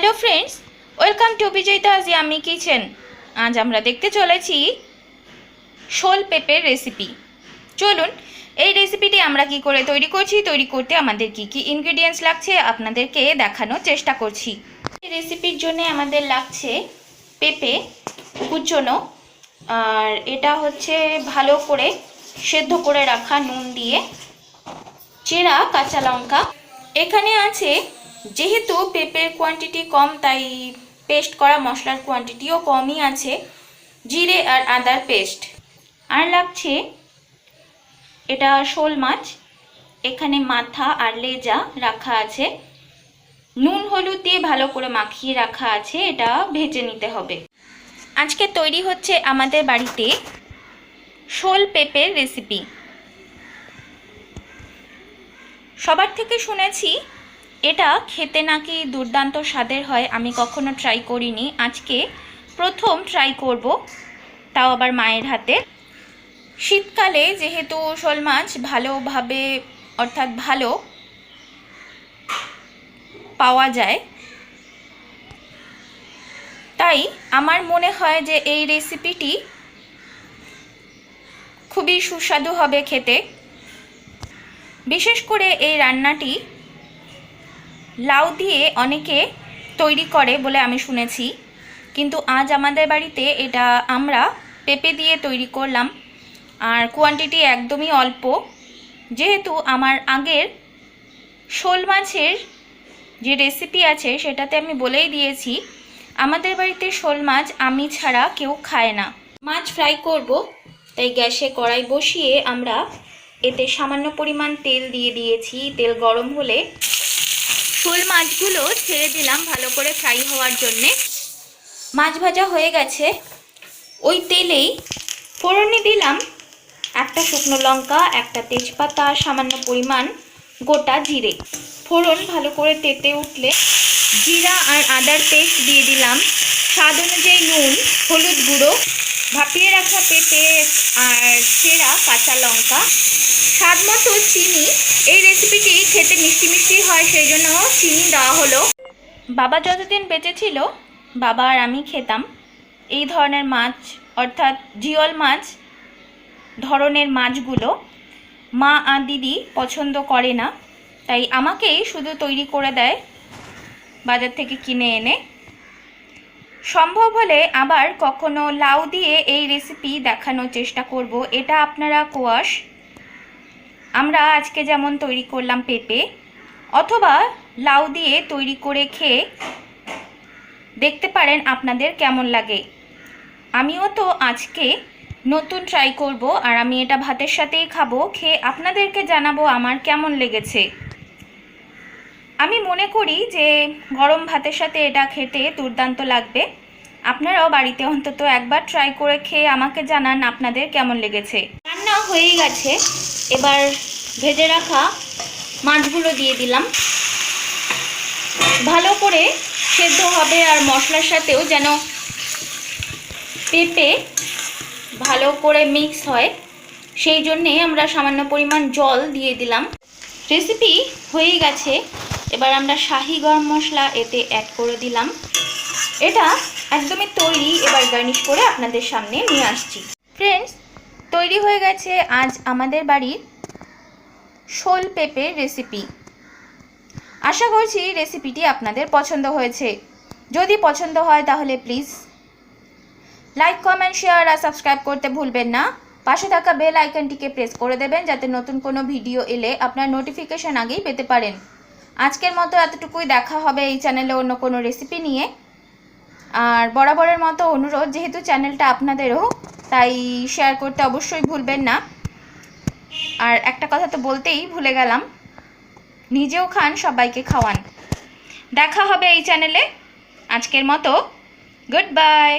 Hello friends, welcome to Bijoyita আমি kitchen. আজ আমরা দেখতে চলেছি শোল পেঁপের রেসিপি চলুন, এই রেসিপিটি আমরা কি করে তৈরি করছি, তৈরি করতে আমাদের কি কি ইনগ্রেডিয়েন্টস লাগছে, আপনাদেরকে দেখানোর চেষ্টা করছি। এই রেসিপির জন্য আমাদের লাগছে পেঁপে কুচনো, আর এটা হচ্ছে ভালো করে সেদ্ধ করে রাখা নুন দিয়ে, চেরা, কাঁচা লঙ্কা। এখানে আছে যেহেতু পেঁপের কোয়ান্টিটি কম, তাই পেস্ট করা মশলার কোয়ান্টিটিও কমই আছে, জিরে আর আদার পেস্ট আর লাগছে এটা শোল মাছ, এখানে মাথা আর লেজা রাখা আছে। নুন, হলুদ দিয়ে ভালো করে মাখিয়ে রাখা আছে, এটা ভেজে নিতে হবে। আজকে তৈরি হচ্ছে আমাদের বাড়িতে শোল পেঁপের রেসিপি সবার থেকে শুনেছি এটা খেতে নাকি দুর্দান্ত স্বাদের হয়, আমি কখনো ট্রাই করিনি। আজকে প্রথম ট্রাই করব, তাও আবার মায়ের হাতে। শীতকালে যেহেতু শোল মাছ ভালোভাবে, অর্থাৎ ভালো পাওয়া যায়, তাই আমার মনে হয় যে এই রেসিপিটি খুবই সুস্বাদু হবে খেতে। বিশেষ করে এই রান্নাটি লাউ দিয়ে অনেকে তৈরি করে বলে আমি শুনেছি। কিন্তু আজ আমাদের বাড়িতে এটা আমরা পেঁপে দিয়ে তৈরি করলাম। আর কোয়ান্টিটি একদমই অল্প। যেহেতু আমার আগের শোল মাছের যে রেসিপি আছে সেটাতে আমি বলেই দিয়েছি, আমাদের বাড়িতে শোল মাছ আমি ছাড়া কেউ খায় না। মাছ ফ্রাই করব, তাই গ্যাসে কড়াই বসিয়ে আমরা এতে সামান্য পরিমাণ তেল দিয়ে দিয়েছি। তেল গরম হলে শোল মাছগুলো ছেড়ে দিলাম ভালো করে ফ্রাই হওয়ার জন্যে। মাছ ভাজা হয়ে গেছে। ওই তেলেই ফোড়নে দিলাম একটা শুকনো লঙ্কা, একটা তেজপাতা, সামান্য পরিমাণ গোটা জিরে। ফোড়ন ভালো করে তেতে উঠলে জিরা আর আদার পেস্ট দিয়ে দিলাম। স্বাদ অনুযায়ী নুন, হলুদ গুঁড়ো, ভাপিয়ে রাখা পেঁপে আর চেরা কাঁচা লঙ্কা। স্বাদ মতো চিনি খেতে মিষ্টি মিষ্টি হয়, সেই জন্য চিনি দেওয়া হলো। বাবা যতদিন বেঁচে ছিল, বাবা আর আমি খেতাম। এই ধরনের মাছ, অর্থাৎ জিওল মাছ, ধরনের মাছগুলো মা আর দিদি পছন্দ করে না। তাই আমাকেই শুধু তৈরি করে দেয়, বাজার থেকে কিনে এনে। সম্ভব হলে আবার কখনো লাউ দিয়ে এই রেসিপি দেখানোর চেষ্টা করব। এটা আপনারা কোয়াশ আমরা আজকে যেমন তৈরি করলাম পেঁপে, অথবা লাউ দিয়ে তৈরি করে খেয়ে দেখতে পারেন আপনাদের কেমন লাগে। আমিও তো আজকে নতুন ট্রাই করব, আর আমি এটা ভাতের সাথেই খাব, খেয়ে আপনাদেরকে জানাব আমার কেমন লেগেছে। আমি মনে করি যে গরম ভাতের সাথে এটা খেতে দুর্দান্ত লাগবে। আপনারাও বাড়িতে অন্তত একবার ট্রাই করে খেয়ে আমাকে জানান আপনাদের কেমন লেগেছে। রান্না হয়েই গেছে। এবার ভেজে রাখা মাছগুলো দিয়ে দিলাম। ভালো করে সেদ্ধ হবে আর মশলার সাথেও যেন পেঁপে ভালো করে মিক্স হয়, সেই জন্যে আমরা সামান্য পরিমাণ জল দিয়ে দিলাম। রেসিপি হয়ে গেছে, এবার আমরা শাহি গরম মশলা এতে অ্যাড করে দিলাম। এটা একদমই তৈরি, এবার গার্নিশ করে আপনাদের সামনে নিয়ে আসছি। ফ্রেন্ডস তৈরি হয়ে গেছে আজ আমাদের বাড়ির শোল পেঁপের রেসিপি আশা করছি রেসিপিটি আপনাদের পছন্দ হয়েছে। যদি পছন্দ হয় তাহলে প্লিজ লাইক কমেন্ট শেয়ার আর সাবস্ক্রাইব করতে ভুলবেন না। পাশে থাকা বেল আইকনটিকে প্রেস করে দেবেন যাতে নতুন কোনো ভিডিও এলে আপনার নোটিফিকেশন আগেই পেতে পারেন। আজকের মতো এতটুকুই। দেখা হবে এই চ্যানেলে অন্য কোনো রেসিপি নিয়ে। আর বরাবরের মতো অনুরোধ, যেহেতু চ্যানেলটা আপনাদেরও তাই শেয়ার করতে অবশ্যই ভুলবেন না। আর একটা কথা তো বলতেই ভুলে গেলাম, নিজেও খান, সবাইকে খাওয়ান। দেখা হবে এই চ্যানেলে আজকের মতো গুড বাই